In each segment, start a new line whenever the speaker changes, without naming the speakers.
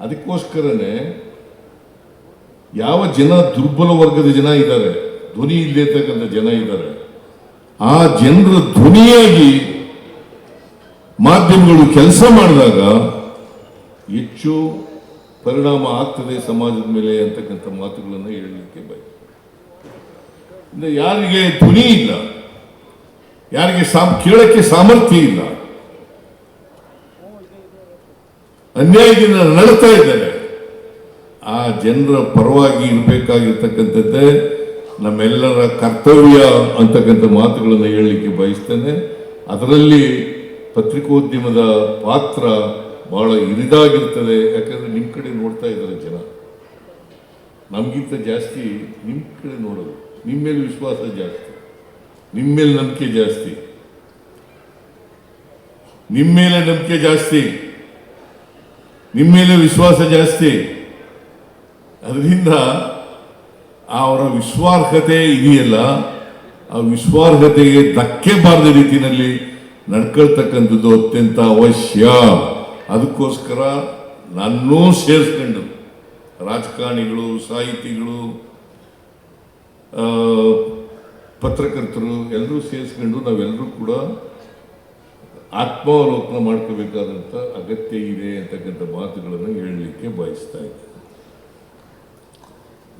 ಅದಕ್ಕೋಸ್ಕರನೇ ಯಾವ ಜನ ದುರ್ಬಲ ವರ್ಗದ ಜನ ಇದ್ದಾರೆ, ಧ್ವನಿ ಇಲ್ಲದೆ ಇರ್ತಕ್ಕಂಥ ಜನ ಇದ್ದಾರೆ, ಆ ಜನರ ಧ್ವನಿಯಾಗಿ ಮಾಧ್ಯಮಗಳು ಕೆಲಸ ಮಾಡಿದಾಗ ಹೆಚ್ಚು ಪರಿಣಾಮ ಆಗ್ತದೆ ಸಮಾಜದ ಮೇಲೆ ಅಂತಕ್ಕಂಥ ಮಾತುಗಳನ್ನು ಹೇಳಲಿಕ್ಕೆ ಬಯಸ್ತಾರೆ ಯಾರಿಗೆ ಧ್ವನಿ ಇಲ್ಲ, ಯಾರಿಗೆ ಸಾ ಕೇಳಕ್ಕೆ ಸಾಮರ್ಥ್ಯ ಇಲ್ಲ ಅನ್ಯಾಯದಿಂದ ನಡೆಸ್ತಾ ಇದ್ದಾರೆ ಆ ಜನರ ಪರವಾಗಿ ಇರಬೇಕಾಗಿರ್ತಕ್ಕಂಥದ್ದೇ ನಮ್ಮೆಲ್ಲರ ಕರ್ತವ್ಯ ಅಂತಕ್ಕಂಥ ಮಾತುಗಳನ್ನು ಹೇಳಲಿಕ್ಕೆ ಬಯಸ್ತೇನೆ. ಅದರಲ್ಲಿ ಪತ್ರಿಕೋದ್ಯಮದ ಪಾತ್ರ ಬಹಳ ಹಿರಿದಾಗಿರ್ತದೆ ಯಾಕಂದ್ರೆ ನಿಮ್ಮ ಕಡೆ ನೋಡ್ತಾ ಇದ್ದಾರೆ ಜನ. ನಮಗಿಂತ ಜಾಸ್ತಿ ನಿಮ್ಮ ಕಡೆ ನೋಡೋದು. ನಿಮ್ಮ ಮೇಲೆ ವಿಶ್ವಾಸ ಜಾಸ್ತಿ. ನಿಮ್ಮ ಮೇಲೆ ನಂಬಿಕೆ ಜಾಸ್ತಿ. ನಿಮ್ಮ ಮೇಲೆ ನಂಬಿಕೆ ಜಾಸ್ತಿ. ನಿಮ್ಮ ಮೇಲೆ ವಿಶ್ವಾಸ ಜಾಸ್ತಿ. ಅದರಿಂದ ಅವರ ವಿಶ್ವಾರ್ಹತೆ ಇದೆಯಲ್ಲ, ಆ ವಿಶ್ವಾರ್ಹತೆಗೆ ಧಕ್ಕೆ ಬಾರದ ರೀತಿಯಲ್ಲಿ ನಡ್ಕೊಳ್ತಕ್ಕಂಥದ್ದು ಅತ್ಯಂತ ಅವಶ್ಯ. ಅದಕ್ಕೋಸ್ಕರ ನನ್ನೂ ಸೇರಿಸ್ಕೊಂಡು ರಾಜಕಾರಣಿಗಳು, ಸಾಹಿತಿಗಳು ಪತ್ರಕರ್ತರು ಎಲ್ಲರೂ ಸೇರಿಸ್ಕೊಂಡು ನಾವೆಲ್ಲರೂ ಕೂಡ ಆತ್ಮಾವಲೋಕನ ಮಾಡ್ಕೋಬೇಕಾದಂಥ ಅಗತ್ಯ ಇದೆ ಅಂತಕ್ಕಂಥ ಮಾತುಗಳನ್ನು ಹೇಳಲಿಕ್ಕೆ ಬಯಸ್ತಾ ಇದ್ದೆ.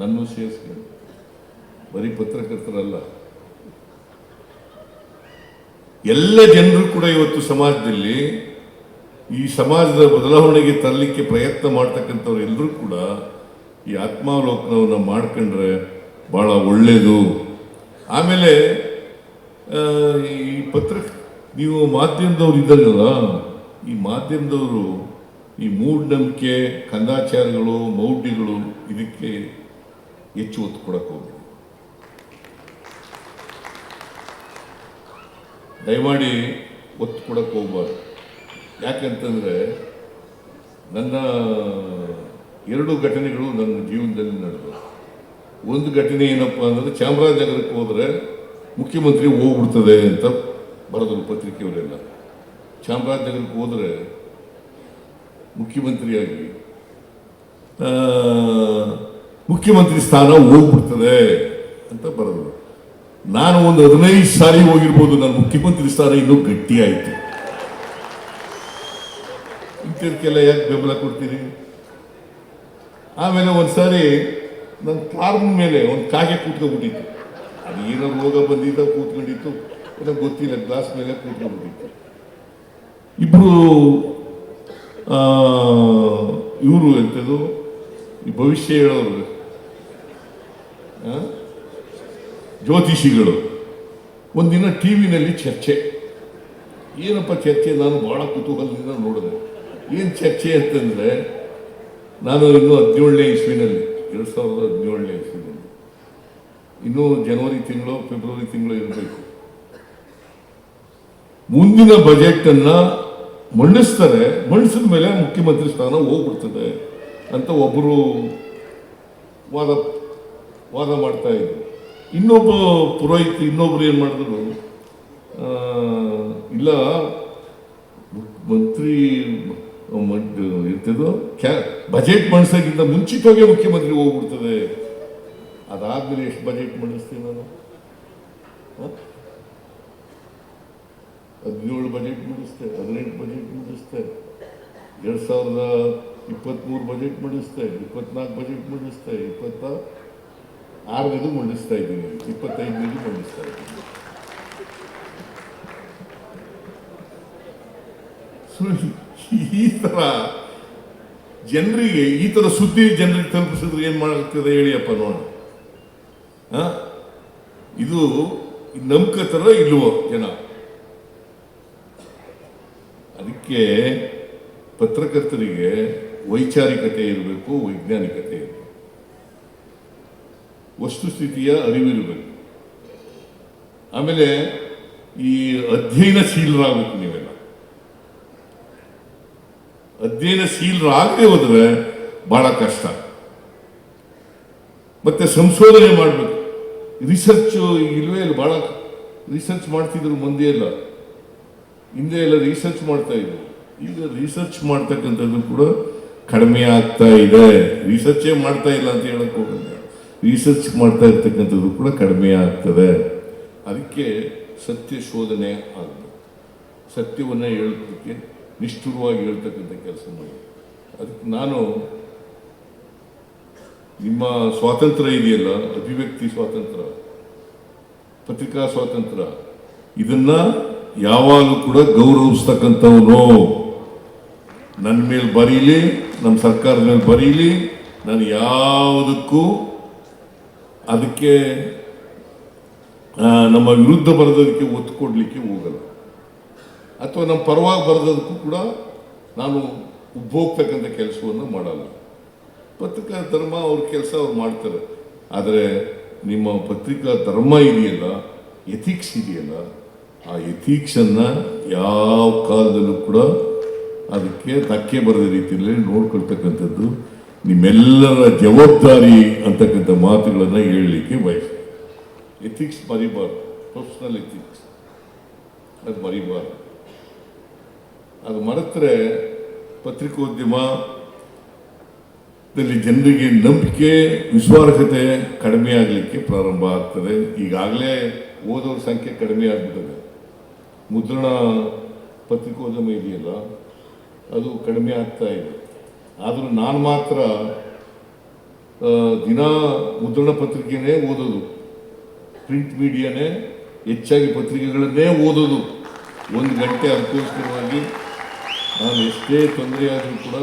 ನನ್ನ ಸೇರಿಸ್ಕೊಂಡು ಬರೀ ಪತ್ರಕರ್ತರಲ್ಲ. ಎಲ್ಲ ಜನರು ಕೂಡ ಇವತ್ತು ಸಮಾಜದಲ್ಲಿ ಈ ಸಮಾಜದ ಬದಲಾವಣೆಗೆ ತರಲಿಕ್ಕೆ ಪ್ರಯತ್ನ ಮಾಡ್ತಕ್ಕಂಥವ್ರು ಎಲ್ಲರೂ ಕೂಡ ಈ ಆತ್ಮಾವಲೋಕನವನ್ನು ಮಾಡ್ಕೊಂಡ್ರೆ ಬಹಳ ಒಳ್ಳೆಯದು ಆಮೇಲೆ ಈ ಪತ್ರ ನೀವು ಮಾಧ್ಯಮದವ್ರು ಇದ್ದಾರಲ್ಲ ಈ ಮಾಧ್ಯಮದವರು ಈ ಮೂಢನಂಬಿಕೆ, ಕಂದಾಚಾರಗಳು, ಮೌಢ್ಯಗಳು ಇದಕ್ಕೆ ಹೆಚ್ಚು ಒತ್ತು ಕೊಡಕ್ಕೆ ಹೋಗಿ ದಯಮಾಡಿ ಒತ್ತು ಕೊಡಕ್ಕೆ ಹೋಗ್ಬಾರ್ದು. ಯಾಕಂತಂದರೆ ನನ್ನ ಎರಡು ಘಟನೆಗಳು ನನ್ನ ಜೀವನದಲ್ಲಿ ನಡೆದವು. ಒಂದು ಘಟನೆ ಏನಪ್ಪ ಅಂದರೆ ಚಾಮರಾಜನಗರಕ್ಕೆ ಹೋದರೆ ಮುಖ್ಯಮಂತ್ರಿ ಹೋಗ್ಬಿಡ್ತದೆ ಅಂತ ಬರೆದರು ಪತ್ರಿಕೆಯವರೆಲ್ಲ ಚಾಮರಾಜನಗರಕ್ಕೆ ಹೋದರೆ ಮುಖ್ಯಮಂತ್ರಿಯಾಗಿ ಮುಖ್ಯಮಂತ್ರಿ ಸ್ಥಾನ ಹೋಗ್ಬಿಡ್ತದೆ ಅಂತ ಬರೆದರು ನಾನು ಒಂದು ಹದಿನೈದು ಸಾರಿ ಹೋಗಿರ್ಬೋದು ನನ್ನ ಮುಖ್ಯಮಂತ್ರಿ ಸ್ಥಾನ ಇನ್ನೂ ಗಟ್ಟಿ ಆಯಿತು. ಇಂಥದಕ್ಕೆಲ್ಲ ಯಾಕೆ ಬೆಂಬಲ ಕೊಡ್ತೀರಿ? ಆಮೇಲೆ ಒಂದ್ಸಾರಿ ನನ್ನ ಫಾರ್ಮ್ ಮೇಲೆ ಒಂದು ಕಾಗೆ ಕೂತ್ಕೊಂಡ್ಬಿಟ್ಟಿತ್ತು. ಅದು ಏನೋ ರೋಗ ಬಂದಿದ್ದ ಕೂತ್ಕೊಂಡಿತ್ತು. ಏನೋ ಗೊತ್ತಿಲ್ಲ ಗ್ಲಾಸ್ ಮೇಲೆ ಕೂತ್ಕೊಂಡ್ಬಿಟ್ಟಿತ್ತು ಇಬ್ರು ಇವರು ಎಂಥದ್ದು ಈ ಭವಿಷ್ಯ ಹೇಳೋರು? ಜ್ಯೋತಿಷಿಗಳು. ಒಂದಿನ ಟಿ ವಿನಲ್ಲಿ ಚರ್ಚೆ. ಏನಪ್ಪ ಚರ್ಚೆ? ನಾನು ಬಹಳ ಕುತೂಹಲದಿಂದ ನೋಡಿದೆ. ಏನು ಚರ್ಚೆ ಅಂತಂದರೆ, ನಾನು ಇನ್ನೂ ಹದಿನೇಳನೇ ಇಸ್ವಿನಲ್ಲಿ, ಎರಡು ಸಾವಿರದ ಹದಿನೇಳನೇ ಇಸ್ವಿನಲ್ಲಿ. ಇನ್ನೂ ಜನವರಿ ತಿಂಗಳು, ಫೆಬ್ರವರಿ ತಿಂಗಳು ಇರಬೇಕು. ಮುಂದಿನ ಬಜೆಟ್ ಅನ್ನ ಮಂಡಿಸ್ತಾರೆ, ಮಂಡಿಸಿದ ಮೇಲೆ ಮುಖ್ಯಮಂತ್ರಿ ಸ್ಥಾನ ಹೋಗ್ಬಿಡ್ತದೆ ಅಂತ ಒಬ್ಬರು ವಾದ ವಾದ ಮಾಡ್ತಾ ಇದ್ರು. ಇನ್ನೊಬ್ಬ ಪುರೋಹಿತ, ಇನ್ನೊಬ್ರು ಏನು ಮಾಡಿದ್ರು? ಇಲ್ಲ ಮಂತ್ರಿ ಇರ್ತದೋ ಕ್ಯಾ ಬಜೆಟ್ ಮಂಡಿಸೋಕ್ಕಿಂತ ಮುಂಚಿತವಾಗಿ ಮುಖ್ಯಮಂತ್ರಿ ಹೋಗ್ಬಿಡ್ತದೆ. ಅದಾದ್ಮೇಲೆ ಎಷ್ಟು ಬಜೆಟ್ ಮಂಡಿಸ್ತೀನಿ ನಾನು? ಹದಿನೇಳು ಬಜೆಟ್ ಮಂಡಿಸ್ತೆ ಹದಿನೆಂಟು ಬಜೆಟ್ ಮಂಡಿಸ್ತೆ ಎರಡು ಸಾವಿರದ ಇಪ್ಪತ್ತ್ಮೂರು ಬಜೆಟ್ ಮಂಡಿಸ್ತೆ ಇಪ್ಪತ್ನಾಲ್ಕು ಬಜೆಟ್ ಮಂಡಿಸ್ತೆ ಇಪ್ಪತ್ತ ಆರನೇದು ಮಂಡಿಸ್ತಾ ಇದ್ದೀನಿ, ಇಪ್ಪತ್ತೈದನೇದು ಮಂಡಿಸ್ತಾ ಇದ್ದೀನಿ. ಈ ಥರ ಜನರಿಗೆ, ಈ ಥರ ಸುದ್ದಿ ಜನರಿಗೆ ತಲುಪಿಸಿದ್ರೆ ಏನು ಮಾಡ್ತದೆ ಹೇಳಿಯಪ್ಪ ನೋಡಿ. ಇದು ಥರ ಇಲ್ವೋ ಜನ? ಅದಕ್ಕೆ ಪತ್ರಕರ್ತರಿಗೆ ವೈಚಾರಿಕತೆ ಇರಬೇಕು, ವೈಜ್ಞಾನಿಕತೆ ಇರಬೇಕು. ವಸ್ತುಸ್ಥಿತಿಯ ಅರಿವಿರಬೇಕು. ಆಮೇಲೆ ಈ ಅಧ್ಯಯನಶೀಲರಾಗಬೇಕು ನೀವೆಲ್ಲ. ಅಧ್ಯಯನಶೀಲರಾಗದೆ ಹೋದ್ರೆ ಬಹಳ ಕಷ್ಟ. ಮತ್ತೆ ಸಂಶೋಧನೆ ಮಾಡಬೇಕು. ರಿಸರ್ಚ್ ಇಲ್ವೇ ಇಲ್ಲ, ಬಹಳ ರಿಸರ್ಚ್ ಮಾಡ್ತಿದ್ರು ಮುಂದೆ ಎಲ್ಲ ಹಿಂದೆ ಎಲ್ಲ ರಿಸರ್ಚ್ ಮಾಡ್ತಾ ಇದ್ದರು ಈಗ ರಿಸರ್ಚ್ ಮಾಡ್ತಕ್ಕಂಥದ್ದು ಕೂಡ ಕಡಿಮೆ ಆಗ್ತಾ ಇದೆ. ರಿಸರ್ಚೇ ಮಾಡ್ತಾ ಇಲ್ಲ ಅಂತ ಹೇಳಕ್ ಹೋಗಲ್ಲ. ರಿಸರ್ಚ್ ಮಾಡ್ತಾ ಇರ್ತಕ್ಕಂಥದ್ದು ಕೂಡ ಕಡಿಮೆ ಆಗ್ತದೆ. ಅದಕ್ಕೆ ಸತ್ಯ ಶೋಧನೆ ಆಗಬೇಕು. ಸತ್ಯವನ್ನು ಹೇಳೋದಕ್ಕೆ ನಿಷ್ಠುರವಾಗಿ ಹೇಳ್ತಕ್ಕಂಥ ಕೆಲಸ ಮಾಡಿ. ಅದಕ್ಕೆ ನಾನು ನಿಮ್ಮ ಸ್ವಾತಂತ್ರ್ಯ ಇದೆಯಲ್ಲ, ಅಭಿವ್ಯಕ್ತಿ ಸ್ವಾತಂತ್ರ್ಯ, ಪತ್ರಿಕಾ ಸ್ವಾತಂತ್ರ್ಯ, ಇದನ್ನ ಯಾವಾಗಲೂ ಕೂಡ ಗೌರವಿಸ್ತಕ್ಕಂಥವನು. ನನ್ನ ಮೇಲೆ ಬರೀಲಿ ನಮ್ಮ ಸರ್ಕಾರದ ಮೇಲೆ ಬರೀಲಿ, ನಾನು ಯಾವುದಕ್ಕೂ ಅದಕ್ಕೆ ನಮ್ಮ ವಿರುದ್ಧ ಬರೆದೋದಕ್ಕೆ ಒತ್ತು ಕೊಡಲಿಕ್ಕೆ ಹೋಗಲ್ಲ. ಅಥವಾ ನಮ್ಮ ಪರವಾಗಿ ಬರೆದೋದಕ್ಕೂ ಕೂಡ ನಾನು ಉಬ್ಬೋಗ್ತಕ್ಕಂಥ ಕೆಲಸವನ್ನು ಮಾಡಲ್ಲ. ಪತ್ರಿಕಾ ಧರ್ಮ ಅವ್ರ ಕೆಲಸ ಅವ್ರು ಮಾಡ್ತಾರೆ. ಆದರೆ ನಿಮ್ಮ ಪತ್ರಿಕಾ ಧರ್ಮ ಇದೆಯಲ್ಲ, ಎಥಿಕ್ಸ್ ಇದೆಯಲ್ಲ ಆ ಯತೀಕ್ಷನ್ನ ಯಾವ ಕಾಲದಲ್ಲೂ ಕೂಡ ಅದಕ್ಕೆ ತಕ್ಕೆ ಬರದ ರೀತಿಯಲ್ಲಿ ನೋಡ್ಕೊಳ್ತಕ್ಕಂಥದ್ದು ನಿಮ್ಮೆಲ್ಲರ ಜವಾಬ್ದಾರಿ ಅಂತಕ್ಕಂಥ ಮಾತುಗಳನ್ನು ಹೇಳಲಿಕ್ಕೆ ಬಯಸ್ತೀನಿ. ಎಥಿಕ್ಸ್ ಮರಿಬಾರ್ದು. ಪ್ರೊಫೆಷನಲ್ ಎಥಿಕ್ಸ್ ಅದು ಮರಿಬಾರ್ದು. ಅದು ಮರೆತರೆ ಪತ್ರಿಕೋದ್ಯಮದಲ್ಲಿ ಜನರಿಗೆ ನಂಬಿಕೆ, ವಿಶ್ವಾರ್ಹತೆ ಕಡಿಮೆ ಆಗಲಿಕ್ಕೆ ಪ್ರಾರಂಭ ಆಗ್ತದೆ. ಈಗಾಗಲೇ ಓದೋರ ಸಂಖ್ಯೆ ಕಡಿಮೆ ಆಗ್ಬಿಟ್ಟಿದೆ. ಮುದ್ರಣ ಪತ್ರಿಕೋದ್ಯಮ ಇದೆಯಲ್ಲ, ಅದು ಕಡಿಮೆ ಆಗ್ತಾ ಇದೆ. ಆದರೂ ನಾನು ಮಾತ್ರ ದಿನ ಮುದ್ರಣ ಪತ್ರಿಕೆನೇ ಓದೋದು. ಪ್ರಿಂಟ್ ಮೀಡಿಯಾನೇ ಹೆಚ್ಚಾಗಿ ಪತ್ರಿಕೆಗಳನ್ನೇ ಓದೋದು. ಒಂದು ಗಂಟೆ ಅದಕ್ಕೋಸ್ಕರವಾಗಿ ನಾನು ಎಷ್ಟೇ ತೊಂದರೆ ಆದರೂ ಕೂಡ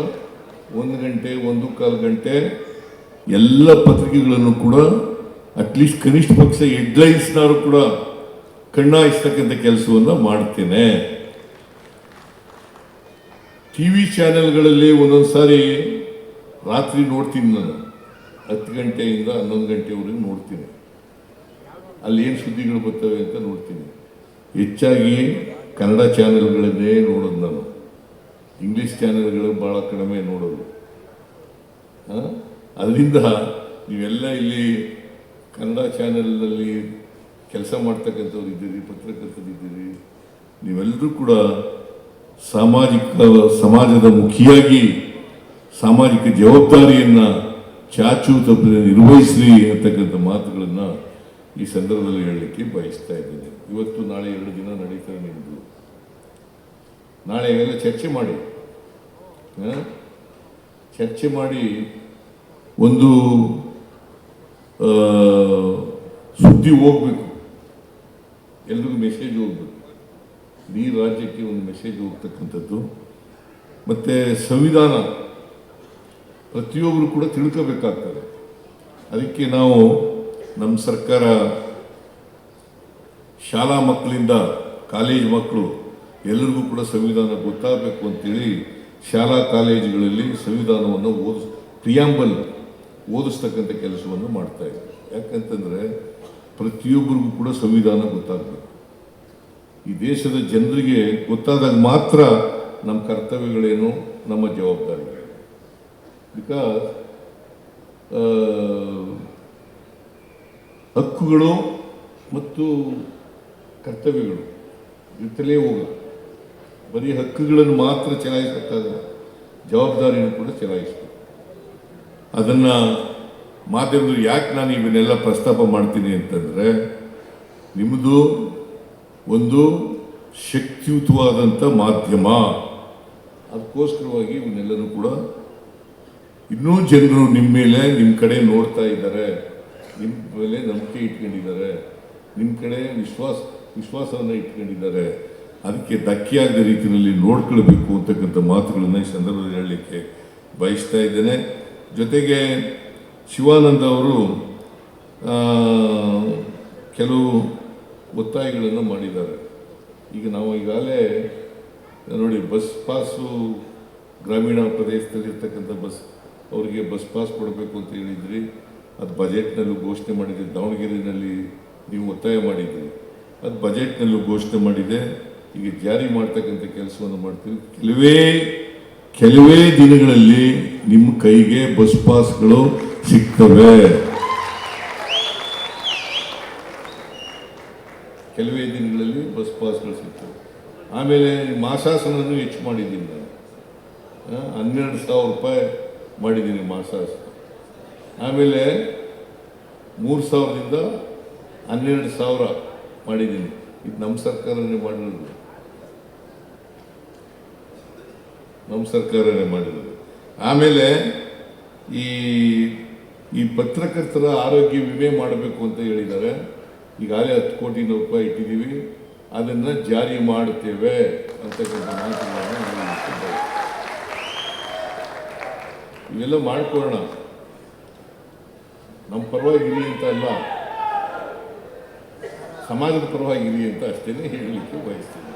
ಒಂದು ಗಂಟೆ, ಒಂದು ಕಾಲು ಗಂಟೆ ಎಲ್ಲ ಪತ್ರಿಕೆಗಳನ್ನು ಕೂಡ ಅಟ್ಲೀಸ್ಟ್ ಕನಿಷ್ಠ ಪಕ್ಷ ಹೆಡ್ಲೈನ್ಸ್ನಾರು ಕೂಡ ಕಣ್ಣಾಯಿಸ್ತಕ್ಕಂಥ ಕೆಲಸವನ್ನು ಮಾಡ್ತೇನೆ. ಟಿ ವಿ ಚಾನೆಲ್ಗಳಲ್ಲಿ ಒಂದೊಂದು ಸಾರಿ ರಾತ್ರಿ ನೋಡ್ತೀನಿ ನಾನು. ಹತ್ತು ಗಂಟೆಯಿಂದ ಹನ್ನೊಂದು ಗಂಟೆವರೆಗೂ ನೋಡ್ತೀನಿ. ಅಲ್ಲಿ ಏನು ಸುದ್ದಿಗಳು ಬರ್ತವೆ ಅಂತ ನೋಡ್ತೀನಿ. ಹೆಚ್ಚಾಗಿ ಕನ್ನಡ ಚಾನೆಲ್ಗಳನ್ನೇ ನೋಡೋದು ನಾನು. ಇಂಗ್ಲೀಷ್ ಚಾನೆಲ್ಗಳು ಭಾಳ ಕಡಿಮೆ ನೋಡೋದು? ಅದರಿಂದ ನೀವೆಲ್ಲ ಇಲ್ಲಿ ಕನ್ನಡ ಚಾನೆಲ್ನಲ್ಲಿ ಕೆಲಸ ಮಾಡ್ತಕ್ಕಂಥವ್ರು ಇದ್ದೀರಿ ಪತ್ರಕರ್ತರಿದ್ದೀರಿ ನೀವೆಲ್ಲರೂ ಕೂಡ ಸಾಮಾಜಿಕ ಸಮಾಜದ ಮುಖಿಯಾಗಿ ಸಾಮಾಜಿಕ ಜವಾಬ್ದಾರಿಯನ್ನು ಚಾಚು ತಪ್ಪದೆ ನಿರ್ವಹಿಸಲಿ ಅಂತಕ್ಕಂಥ ಮಾತುಗಳನ್ನು ಈ ಸಂದರ್ಭದಲ್ಲಿ ಹೇಳಲಿಕ್ಕೆ ಬಯಸ್ತಾ ಇದ್ದೇನೆ. ಇವತ್ತು ನಾಳೆ ಎರಡು ದಿನ ನಡೀತಾರೆ ನಿಮ್ಮದು ನಾಳೆ ಎಲ್ಲ ಚರ್ಚೆ ಮಾಡಿ? ಚರ್ಚೆ ಮಾಡಿ ಒಂದು ಸುದ್ದಿ ಹೋಗ್ಬೇಕು. ಎಲ್ರಿಗೂ ಮೆಸೇಜ್ ಹೋಗ್ಬೇಕು ಇಡೀ ರಾಜ್ಯಕ್ಕೆ ಒಂದು ಮೆಸೇಜ್ ಹೋಗ್ತಕ್ಕಂಥದ್ದು ಮತ್ತು ಸಂವಿಧಾನ, ಪ್ರತಿಯೊಬ್ಬರು ಕೂಡ ತಿಳ್ಕೋಬೇಕಾಗ್ತದೆ. ಅದಕ್ಕೆ ನಾವು ನಮ್ಮ ಸರ್ಕಾರ ಶಾಲಾ ಮಕ್ಕಳಿಂದ ಕಾಲೇಜ್ ಮಕ್ಕಳು ಎಲ್ಲರಿಗೂ ಕೂಡ ಸಂವಿಧಾನ ಗೊತ್ತಾಗಬೇಕು ಅಂತೇಳಿ ಶಾಲಾ ಕಾಲೇಜುಗಳಲ್ಲಿ ಸಂವಿಧಾನವನ್ನು ಓದಿಸ್ ಪ್ರಿಯಾಂಬಲ್ ಓದಿಸ್ತಕ್ಕಂಥ ಕೆಲಸವನ್ನು ಮಾಡ್ತಾ ಇದ್ದಾರೆ ಯಾಕಂತಂದರೆ ಪ್ರತಿಯೊಬ್ಬರಿಗೂ ಕೂಡ ಸಂವಿಧಾನ ಗೊತ್ತಾಗಬೇಕು. ಈ ದೇಶದ ಜನರಿಗೆ ಗೊತ್ತಾದಾಗ ಮಾತ್ರ ನಮ್ಮ ಕರ್ತವ್ಯಗಳೇನು, ನಮ್ಮ ಜವಾಬ್ದಾರಿಗಳು. ಬಿಕಾಸ್ ಹಕ್ಕುಗಳು ಮತ್ತು ಕರ್ತವ್ಯಗಳು ಇರ್ತಲೇ ಹೋಗ ಬರೀ ಹಕ್ಕುಗಳನ್ನು ಮಾತ್ರ ಚಲಾಯಿಸಕ್ಕಾಗಲ್ಲ ಜವಾಬ್ದಾರಿಯನ್ನು ಕೂಡ ಚಲಾಯಿಸಬೇಕು. ಅದನ್ನು ಮಾಧ್ಯಮದಲ್ಲಿ ಯಾಕೆ ನಾನು ಇವನ್ನೆಲ್ಲ ಪ್ರಸ್ತಾಪ ಮಾಡ್ತೀನಿ ಅಂತಂದರೆ ನಿಮ್ಮದು ಒಂದು ಶಕ್ತಿಯುತವಾದಂಥ ಮಾಧ್ಯಮ. ಅದಕ್ಕೋಸ್ಕರವಾಗಿ ಇವನ್ನೆಲ್ಲರೂ ಕೂಡ ಇನ್ನೂ ಜನರು ನಿಮ್ಮ ಮೇಲೆ ನಿಮ್ಮ ಕಡೆ ನೋಡ್ತಾ ಇದ್ದಾರೆ. ನಿಮ್ಮ ಮೇಲೆ ನಂಬಿಕೆ ಇಟ್ಕೊಂಡಿದ್ದಾರೆ. ನಿಮ್ಮ ಕಡೆ ವಿಶ್ವಾಸ, ವಿಶ್ವಾಸವನ್ನು ಇಟ್ಕೊಂಡಿದ್ದಾರೆ. ಅದಕ್ಕೆ ಧಕ್ಕೆಯಾಗದ ರೀತಿಯಲ್ಲಿ ನೋಡ್ಕೊಳ್ಬೇಕು ಅಂತಕ್ಕಂಥ ಮಾತುಗಳನ್ನು ಈ ಸಂದರ್ಭದಲ್ಲಿ ಹೇಳಲಿಕ್ಕೆ ಬಯಸ್ತಾ ಇದ್ದೇನೆ. ಜೊತೆಗೆ ಶಿವಾನಂದ ಅವರು ಕೆಲವು ಒತ್ತಾಯಗಳನ್ನು ಮಾಡಿದ್ದಾರೆ. ಈಗ ನಾವು ಈಗಾಗಲೇ ನೋಡಿ, ಬಸ್ ಪಾಸು ಗ್ರಾಮೀಣ ಪ್ರದೇಶದಲ್ಲಿ ಇರ್ತಕ್ಕಂಥ ಬಸ್, ಅವರಿಗೆ ಬಸ್ ಪಾಸ್ ಕೊಡಬೇಕು ಅಂತ ಹೇಳಿದ್ರಿ. ಅದು ಬಜೆಟ್ನಲ್ಲೂ ಘೋಷಣೆ ಮಾಡಿದೆ. ದಾವಣಗೆರೆಯಲ್ಲಿ ನೀವು ಒತ್ತಾಯ ಮಾಡಿದ್ರಿ. ಅದು ಬಜೆಟ್ನಲ್ಲೂ ಘೋಷಣೆ ಮಾಡಿದೆ. ಈಗ ಜಾರಿ ಮಾಡ್ತಕ್ಕಂಥ ಕೆಲಸವನ್ನು ಮಾಡ್ತೀವಿ. ಕೆಲವೇ ಕೆಲವೇ ದಿನಗಳಲ್ಲಿ ನಿಮ್ಮ ಕೈಗೆ ಬಸ್ ಪಾಸ್ಗಳು ಸಿಗ್ತವೆ ಕೆಲವೇ ದಿನಗಳಲ್ಲಿ ಬಸ್ ಪಾಸ್ಗಳು ಸಿಗ್ತವೆ. ಆಮೇಲೆ ಮಾಸಾಸನನ್ನು ಹೆಚ್ಚು ಮಾಡಿದ್ದೀನಿ ನಾನು. ಹನ್ನೆರಡು ಸಾವಿರ ರೂಪಾಯಿ ಮಾಡಿದ್ದೀನಿ ಮಾಸಾಸ ಆಮೇಲೆ ಮೂರು ಸಾವಿರದಿಂದ ಹನ್ನೆರಡು ಸಾವಿರ ಮಾಡಿದ್ದೀನಿ. ಇದು ನಮ್ಮ ಸರ್ಕಾರನೇ ಮಾಡಿರೋದು. ನಮ್ಮ ಸರ್ಕಾರನೇ ಮಾಡಿರೋದು. ಆಮೇಲೆ ಈ ಈ ಪತ್ರಕರ್ತರ ಆರೋಗ್ಯ ವಿಮೆ ಮಾಡಬೇಕು ಅಂತ ಹೇಳಿದ್ದಾರೆ. ಈಗಾಗಲೇ ಹತ್ತು ಕೋಟಿ ರೂಪಾಯಿ ಇಟ್ಟಿದ್ದೀವಿ. ಅದನ್ನು ಜಾರಿ ಮಾಡುತ್ತೇವೆ ಅಂತಕ್ಕಂಥ ಮಾತುಗಳನ್ನು. ಇವೆಲ್ಲ ಮಾಡಿಕೊಳ್ಳೋಣ. ನಮ್ಮ ಪರವಾಗಿರಿ ಅಂತ ಅಲ್ಲ. ಸಮಾಜದ ಪರವಾಗಿರಿ ಅಂತ ಅಷ್ಟೇ ಹೇಳಲಿಕ್ಕೆ ಬಯಸ್ತೀನಿ.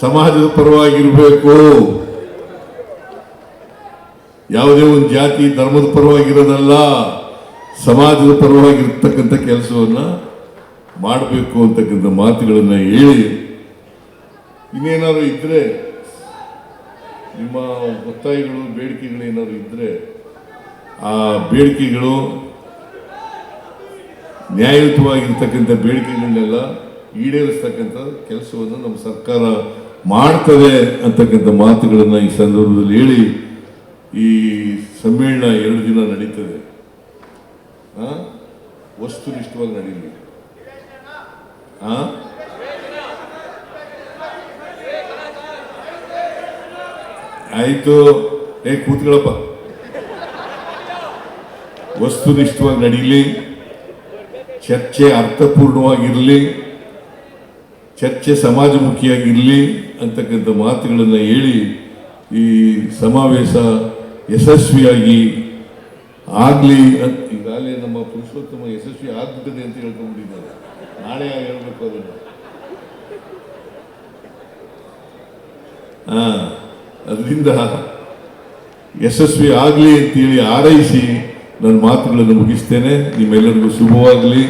ಸಮಾಜದ ಪರವಾಗಿರಬೇಕು. ಯಾವುದೇ ಒಂದು ಜಾತಿ ಧರ್ಮದ ಪರವಾಗಿರೋದಲ್ಲ, ಸಮಾಜದ ಪರವಾಗಿರ್ತಕ್ಕಂಥ ಕೆಲಸವನ್ನ ಮಾಡಬೇಕು ಅಂತಕ್ಕಂಥ ಮಾತುಗಳನ್ನು ಹೇಳಿ, ಇನ್ನೇನಾದ್ರು ಇದ್ದರೆ ನಿಮ್ಮ ಒತ್ತಾಯಗಳು, ಬೇಡಿಕೆಗಳು ಏನಾದ್ರು ಇದ್ದರೆ ಆ ಬೇಡಿಕೆಗಳು ನ್ಯಾಯಯುತವಾಗಿರ್ತಕ್ಕಂಥ ಬೇಡಿಕೆಗಳನ್ನೆಲ್ಲ ಈಡೇರಿಸ್ತಕ್ಕಂಥ ಕೆಲಸವನ್ನು ನಮ್ಮ ಸರ್ಕಾರ ಮಾಡ್ತದೆ ಅಂತಕ್ಕಂಥ ಮಾತುಗಳನ್ನು ಈ ಸಂದರ್ಭದಲ್ಲಿ ಹೇಳಿ ಈ ಸಮ್ಮೇಳನ ಎರಡು ದಿನ ನಡೀತದೆ? ವಸ್ತುನಿಷ್ಠವಾಗಿ ನಡೀಲಿ? ಆಯ್ತು. ಏ, ಕೂತ್ಕೊಳ್ಳಪ್ಪ. ವಸ್ತುನಿಷ್ಠವಾಗಿ ನಡೀಲಿ. ಚರ್ಚೆ ಅರ್ಥಪೂರ್ಣವಾಗಿರಲಿ. ಚರ್ಚೆ ಸಮಾಜಮುಖಿಯಾಗಿರಲಿ ಅಂತಕ್ಕಂಥ ಮಾತುಗಳನ್ನು ಹೇಳಿ ಈ ಸಮಾವೇಶ ಯಶಸ್ವಿಯಾಗಿ ಆಗಲಿ ಈಗಾಗಲೇ ನಮ್ಮ ಪುರುಷೋತ್ತಮ ಯಶಸ್ವಿ ಆಗ್ಬಿಟ್ಟಿದೆ ಅಂತ ಹೇಳ್ಕೊಂಡ್ಬಿಟ್ಟಿದ್ದಾರೆ. ನಾಳೆ ಹೇಳ್ಬೇಕು ಅದನ್ನು? ಅದರಿಂದ ಯಶಸ್ವಿ ಆಗಲಿ ಅಂತೇಳಿ ಆರೈಸಿ ನನ್ನ ಮಾತುಗಳನ್ನು ಮುಗಿಸ್ತೇನೆ. ನಿಮ್ಮೆಲ್ಲರಿಗೂ ಶುಭವಾಗಲಿ.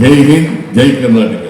ಜೈ ಹಿಂದ್, ಜೈ ಕರ್ನಾಟಕ.